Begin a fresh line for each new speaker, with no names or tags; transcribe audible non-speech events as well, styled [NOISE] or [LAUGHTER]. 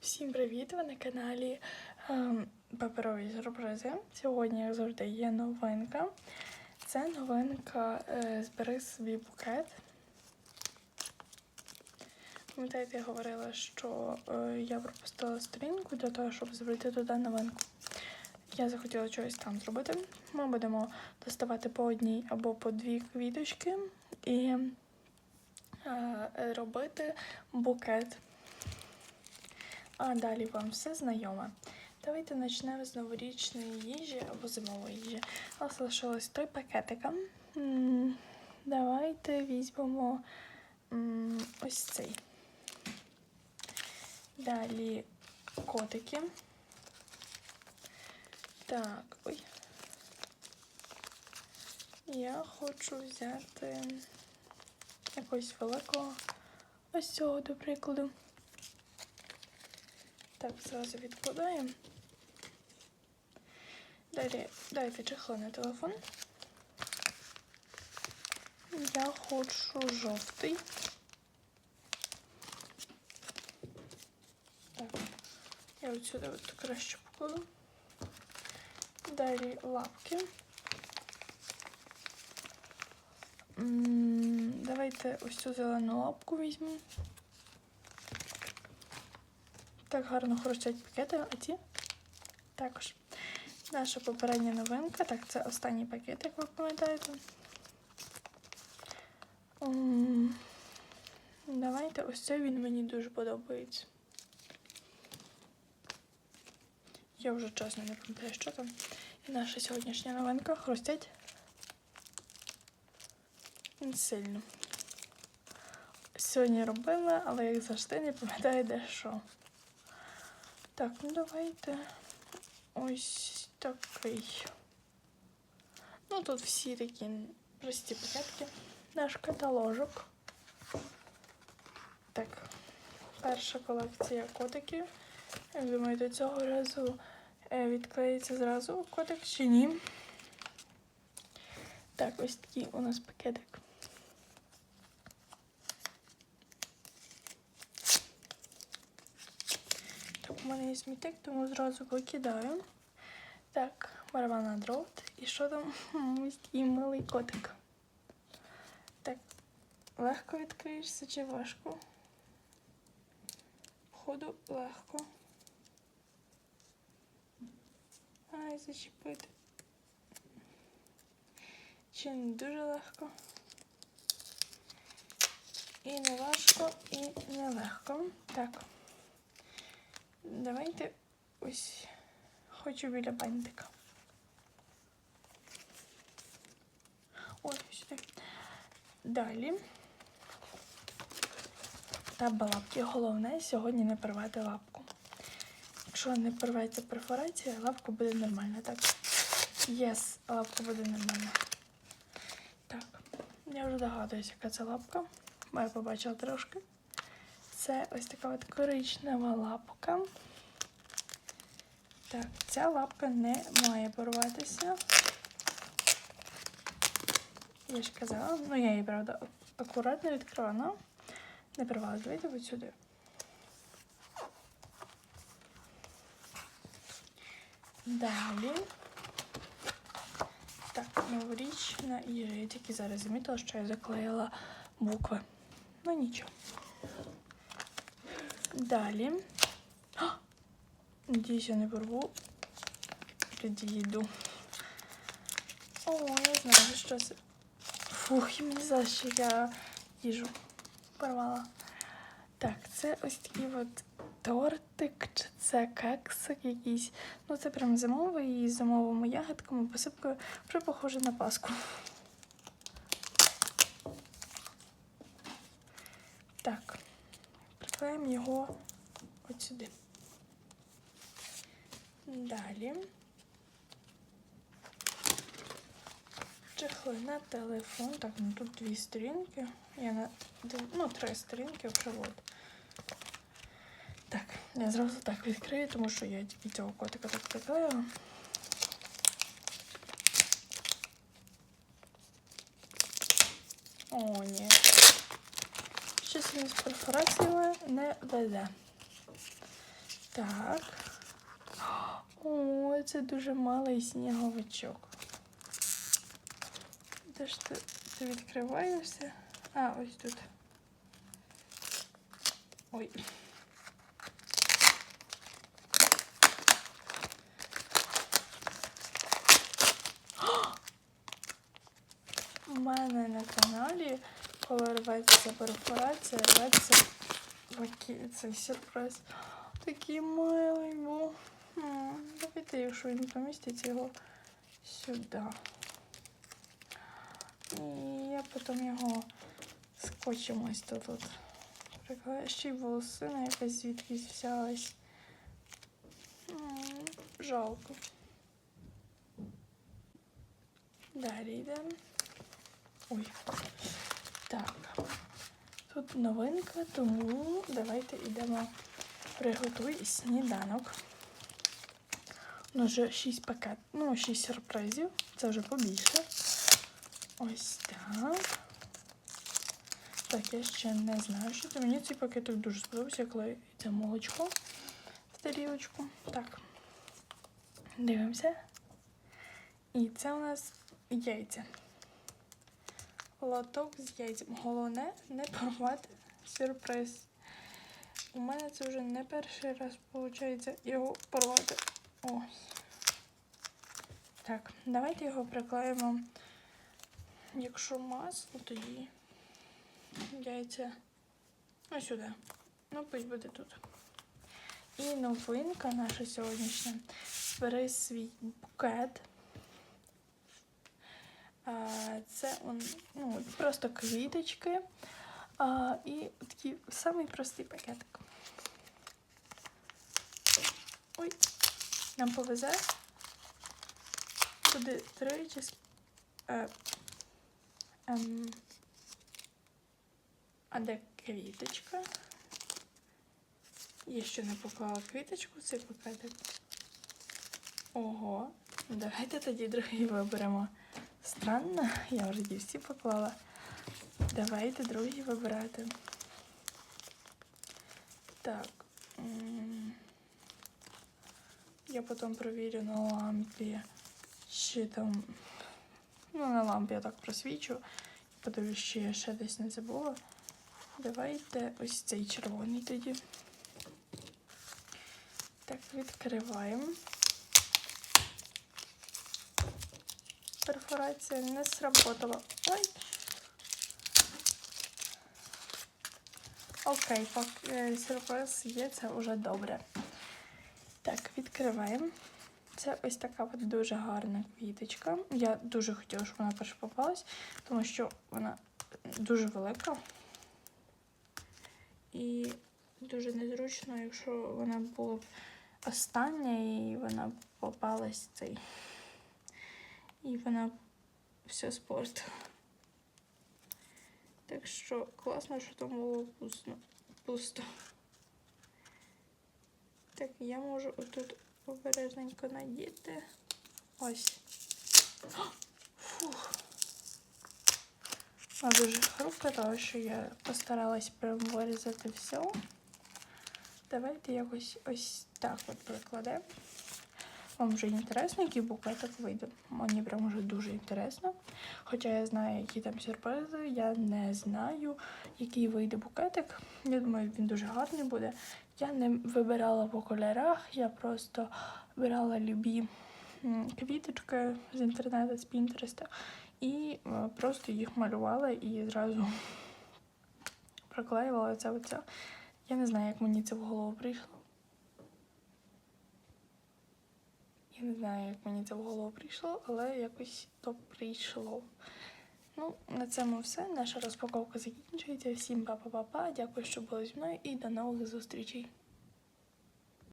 Всім привіт! Ви на каналі ем, Паперові сюрпризи. Сьогодні, як завжди, є новинка. Це новинка е, Збери собі букет. Пам'ятаєте, я говорила, що е, я пропустила сторінку для того, щоб зробити туди новинку. Я захотіла чогось там зробити. Ми будемо доставати по одній або по дві квіточки і е, робити букет. А далі вам все знайоме. Давайте почнемо з новорічної їжі або зимової їжі. У нас лишилось три пакетика. Давайте візьмемо ось цей. Далі котики. Так, ой. Я хочу взяти якогось великого ось цього, до прикладу. Так, зразу відкладаємо. Далі дайте чехло на телефон. Я хочу жовтий. Так, я от от краще покладу. Далі лапки. Давайте ось цю зелену лапку візьмемо. Так гарно хрустять пакети, а ті також. Наша попередня новинка. Так, це останній пакет, як ви пам'ятаєте. Давайте ось цей він мені дуже подобається. Я вже чесно не пам'ятаю, що там. І наша сьогоднішня новинка хрустять сильно. Сьогодні робила, але як завжди не пам'ятаю де що. Так, ну давайте ось такий. Ну тут всі такі прості пакетки. Наш каталожок. Так, перша колекція котиків. Як думаєте, цього разу е, відклеїться зразу котик чи ні? Так, ось такий у нас пакетик. У мене є смітник, тому зразу викидаю. Так, барабана дрот. І що там? Такий милий котик. Так, легко відкриєшся чи важко? Походу легко. Ай, зачепити. Чи не дуже легко? І не важко, і не легко. Так. Давайте ось хочу біля бантика. Ой, сюди. Далі. Треба лапки. Головне сьогодні не порвати лапку. Якщо не порветься перфорація, лапка буде нормальна. Так. Єс, лапка буде нормальна. Так, я вже догадуюся, яка це лапка. Я побачила трошки. Це ось така от коричнева лапка. Так, ця лапка не має порватися. Я ж казала, ну я її, правда, акуратно відкрила, не порвалась. Давайте от сюди. Далі. Так, новорічна їжа. Я тільки зараз замітила, що я заклеїла букви. Ну нічого. Далі. Надіюсь, я не порву. Тоді йду. О, я знаю, що це. Фух, я мені здалося, що я їжу порвала. Так, це ось такий от тортик, чи це кексик якийсь. Ну, це прям зимовий і зимовими ягодками, посипкою вже похоже на паску. Так, приклеїмо його от сюди. Далі. Чехли на телефон. Так, ну тут дві сторінки. Я на ну, три сторінки привод. Так, я зразу так відкрию, тому що я тільки цього котика так приклеїла. О, ні. З перфораціями не веде. Так. О, це дуже малий сніговичок. Де ж ти, ти відкриваєшся? А, ось тут. Ой. [GASPS] У мене на каналі, коли рветься перфорація, рветься цей сюрприз. Такий милий був. Давайте, якщо він помістить його сюди. І я потім його скотчем ось тут. от. Ще й волосина якась звідкись взялась. Жалко. Далі йдемо. Ой. Так. Тут новинка, тому давайте йдемо приготуй сніданок. Ну, вже 6 пакет, ну, 6 сюрпризів. Це вже побільше. Ось так. Так, я ще не знаю, що це. Мені цей пакетик дуже сподобався, коли йде молочко в тарілочку. Так. Дивимося. І це у нас яйця. Лоток з яйцем. Головне не порвати сюрприз. У мене це вже не перший раз виходить його порвати. Ось. Так, давайте його приклеїмо. Якщо масло, тоді яйця ось сюди. Ну, пусть буде тут. І новинка наша сьогоднішня. Бери свій букет. Це ну, просто квіточки. А, і такий самий простий пакетик. Ой, нам повезе. Туди три чи ск- е, ем, А де квіточка? Я ще не поклала квіточку цей пакетик. Ого, давайте тоді другий виберемо. Странно, я вже всі поклала. Давайте другий вибирати. Так. Я потім провірю на лампі, чи там. Ну, на лампі я так просвічу. Подивлюсь, чи я ще десь не забула. Давайте ось цей червоний тоді. Так, відкриваємо. Перфорація не сработала. Ой. Окей, пак, е, сюрприз є, це вже добре. Так, відкриваємо. Це ось така от дуже гарна квіточка. Я дуже хотіла, щоб вона перша попалась, тому що вона дуже велика. І дуже незручно, якщо вона була б остання і вона попалась цей. І вона все спортила. Так що класно, що там було пусто. Так, я можу отут обережненько надіти. Ось. Фух. Вона дуже хрупка, тому що я постаралась прям вирізати все. Давайте якось ось так от прикладемо. Вам вже інтересно, який букетик вийде. Мені прям вже дуже інтересно. Хоча я знаю, які там сюрпризи, я не знаю, який вийде букетик. Я думаю, він дуже гарний буде. Я не вибирала по кольорах, я просто вибирала любі квіточки з інтернету, з Пінтереста. І е, просто їх малювала і зразу [LAUGHS] проклеювала це оце. Я не знаю, як мені це в голову прийшло. Я не знаю, як мені це в голову прийшло, але якось то прийшло. Ну, на цьому все. Наша розпаковка закінчується. Всім па-па-па-па. Дякую, що були зі мною і до нових зустрічей.